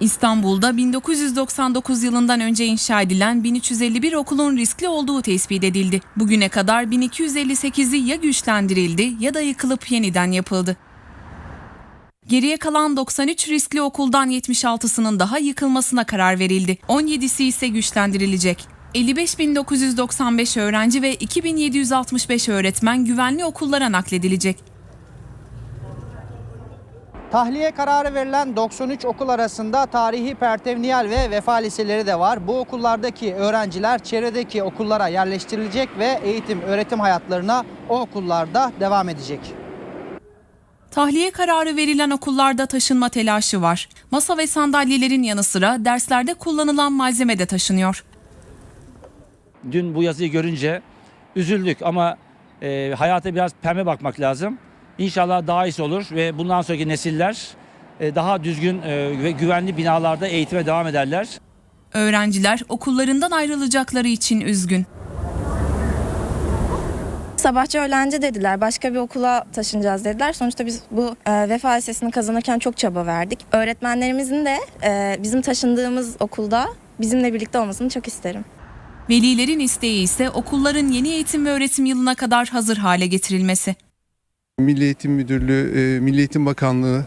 İstanbul'da 1999 yılından önce inşa edilen 1351 okulun riskli olduğu tespit edildi. Bugüne kadar 1258'i ya güçlendirildi ya da yıkılıp yeniden yapıldı. Geriye kalan 93 riskli okuldan 76'sının daha yıkılmasına karar verildi. 17'si ise güçlendirilecek. 55.995 öğrenci ve 2765 öğretmen güvenli okullara nakledilecek. Tahliye kararı verilen 93 okul arasında tarihi Pertevniyel ve Vefa liseleri de var. Bu okullardaki öğrenciler çevredeki okullara yerleştirilecek ve eğitim öğretim hayatlarına o okullarda devam edecek. Tahliye kararı verilen okullarda taşınma telaşı var. Masa ve sandalyelerin yanı sıra derslerde kullanılan malzeme de taşınıyor. Dün bu yazıyı görünce üzüldük ama e, hayata biraz pembe bakmak lazım. İnşallah daha iyisi olur ve bundan sonraki nesiller e, daha düzgün e, ve güvenli binalarda eğitime devam ederler. Öğrenciler okullarından ayrılacakları için üzgün. Sabahçı öğlenci dediler. Başka bir okula taşınacağız dediler. Sonuçta biz bu e, Vefa Lisesi'ni kazanırken çok çaba verdik. Öğretmenlerimizin de e, bizim taşındığımız okulda bizimle birlikte olmasını çok isterim. Velilerin isteği ise okulların yeni eğitim ve öğretim yılına kadar hazır hale getirilmesi. Milli Eğitim Müdürlüğü, e, Milli Eğitim Bakanlığı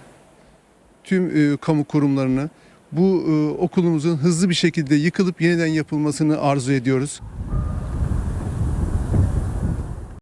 tüm e, kamu kurumlarını bu e, okulumuzun hızlı bir şekilde yıkılıp yeniden yapılmasını arzu ediyoruz.